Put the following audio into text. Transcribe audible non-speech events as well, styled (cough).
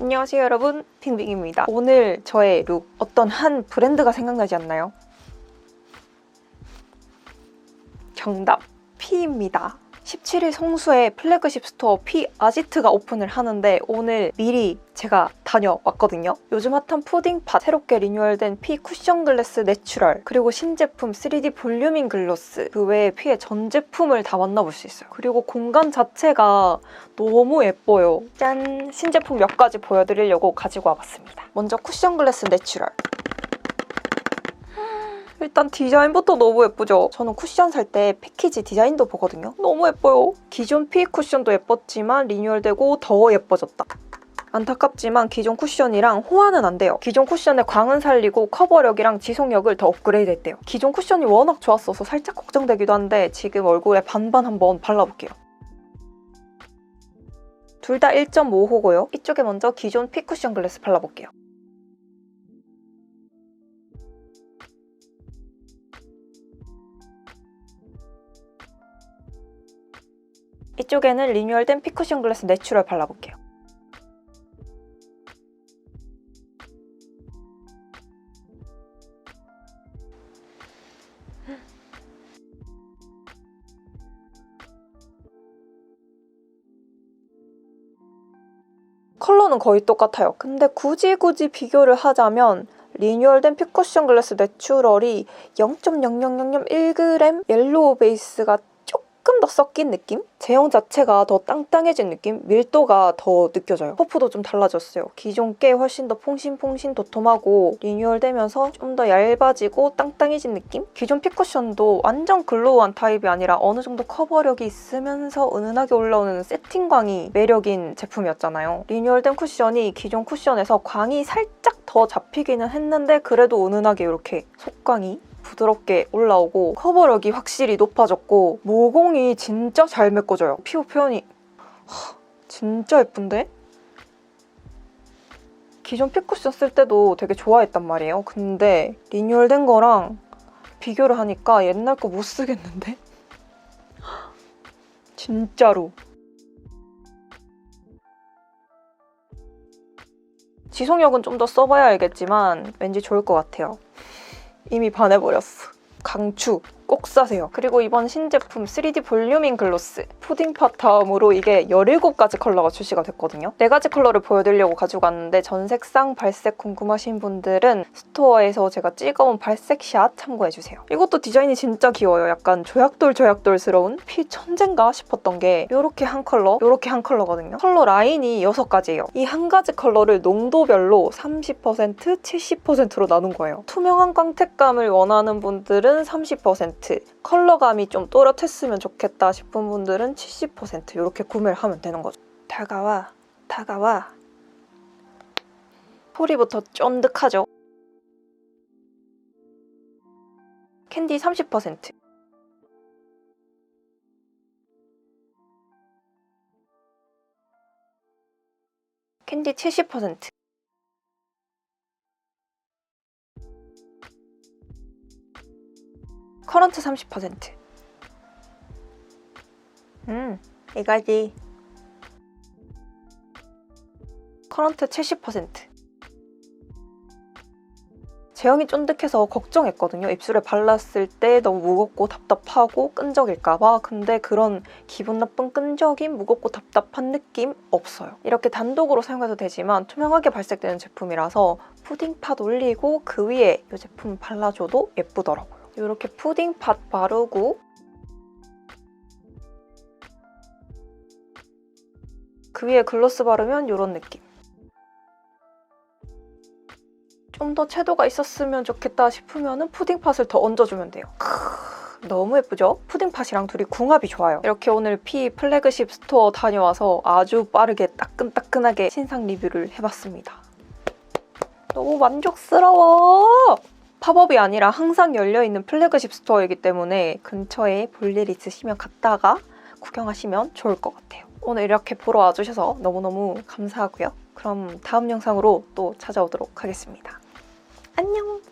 안녕하세요 여러분. 빙빙입니다. 오늘 저의 룩 어떤 한 브랜드가 생각나지 않나요? 정답 피입니다 17일 송수에 플래그십 스토어 피 아지트가 오픈을 하는데 오늘 미리 제가 다녀왔거든요. 요즘 핫한 푸딩팟 새롭게 리뉴얼된 피 쿠션 글래스 내추럴 그리고 신제품 3D 볼륨인 글로스 그 외에 피의 전 제품을 다 만나볼 수 있어요. 그리고 공간 자체가 너무 예뻐요. 짠! 신제품 몇 가지 보여드리려고 가지고 와봤습니다. 먼저 쿠션 글래스 내추럴 일단 디자인부터 너무 예쁘죠? 저는 쿠션 살 때 패키지 디자인도 보거든요. 너무 예뻐요. 기존 피 쿠션도 예뻤지만 리뉴얼되고 더 예뻐졌다. 안타깝지만 기존 쿠션이랑 호환은 안 돼요. 기존 쿠션의 광은 살리고 커버력이랑 지속력을 더 업그레이드 했대요. 기존 쿠션이 워낙 좋았어서 살짝 걱정되기도 한데 지금 얼굴에 반반 한번 발라볼게요. 둘 다 1.5호고요. 이쪽에 먼저 기존 피 쿠션 글래스 발라볼게요. 이쪽에는 리뉴얼된 피쿠션 글래스 내추럴 발라볼게요. 컬러는 거의 똑같아요. 근데 굳이 굳이 비교를 하자면 리뉴얼된 피쿠션 글래스 내추럴이 0.0001g 옐로우 베이스가 조금 더 섞인 느낌? 제형 자체가 더 땅땅해진 느낌? 밀도가 더 느껴져요. 퍼프도 좀 달라졌어요. 기존 게 훨씬 더 퐁신퐁신 도톰하고 리뉴얼되면서 좀 더 얇아지고 땅땅해진 느낌? 기존 핏쿠션도 완전 글로우한 타입이 아니라 어느 정도 커버력이 있으면서 은은하게 올라오는 세팅광이 매력인 제품이었잖아요. 리뉴얼된 쿠션이 기존 쿠션에서 광이 살짝 더 잡히기는 했는데 그래도 은은하게 이렇게 속광이 부드럽게 올라오고 커버력이 확실히 높아졌고 모공이 진짜 잘 메꿔져요. 피부 표현이 하, 진짜 예쁜데? 기존 피쿠션 쓸 때도 되게 좋아했단 말이에요. 근데 리뉴얼된 거랑 비교를 하니까 옛날 거 못 쓰겠는데? (laughs) 진짜로. 지속력은 좀 더 써봐야 알겠지만 왠지 좋을 것 같아요. 이미 반해버렸어. 강추 꼭 사세요. 그리고 이번 신제품 3D 볼륨인 글로스 푸딩 팟 다음으로 이게 17가지 컬러가 출시가 됐거든요. 4가지 컬러를 보여드리려고 가지고 왔는데 전 색상 발색 궁금하신 분들은 스토어에서 제가 찍어온 발색샷 참고해주세요. 이것도 디자인이 진짜 귀여워요. 약간 조약돌 조약돌스러운 피 천재인가 싶었던 게 이렇게 한 컬러, 이렇게 한 컬러거든요. 컬러 라인이 6가지예요. 이 한 가지 컬러를 농도별로 30%, 70%로 나눈 거예요. 투명한 광택감을 원하는 분들은 30%, 컬러감이 좀 또렷했으면 좋겠다 싶은 분들은 70% 이렇게 구매를 하면 되는 거죠. 다가와, 다가와. 소리부터 쫀득하죠? 캔디 30%. 캔디 70%. 커런트 30%. 음, 이거지. 커런트 70%. 제형이 쫀득해서 걱정했거든요. 입술에 발랐을 때 너무 무겁고 답답하고 끈적일까봐. 근데 그런 기분 나쁜 끈적임, 무겁고 답답한 느낌 없어요. 이렇게 단독으로 사용해도 되지만 투명하게 발색되는 제품이라서 푸딩팟 올리고 그 위에 이 제품 발라줘도 예쁘더라고요. 이렇게 푸딩팟 바르고 그 위에 글로스 바르면 이런 느낌. 좀 더 채도가 있었으면 좋겠다 싶으면 푸딩팟을 더 얹어주면 돼요. 크으, 너무 예쁘죠? 푸딩팟이랑 둘이 궁합이 좋아요. 이렇게 오늘 피 플래그십 스토어 다녀와서 아주 빠르게 따끈따끈하게 신상 리뷰를 해봤습니다. 너무 만족스러워! 팝업이 아니라 항상 열려있는 플래그십 스토어이기 때문에 근처에 볼 일 있으시면 갔다가 구경하시면 좋을 것 같아요. 오늘 이렇게 보러 와주셔서 너무너무 감사하고요. 그럼 다음 영상으로 또 찾아오도록 하겠습니다. 안녕!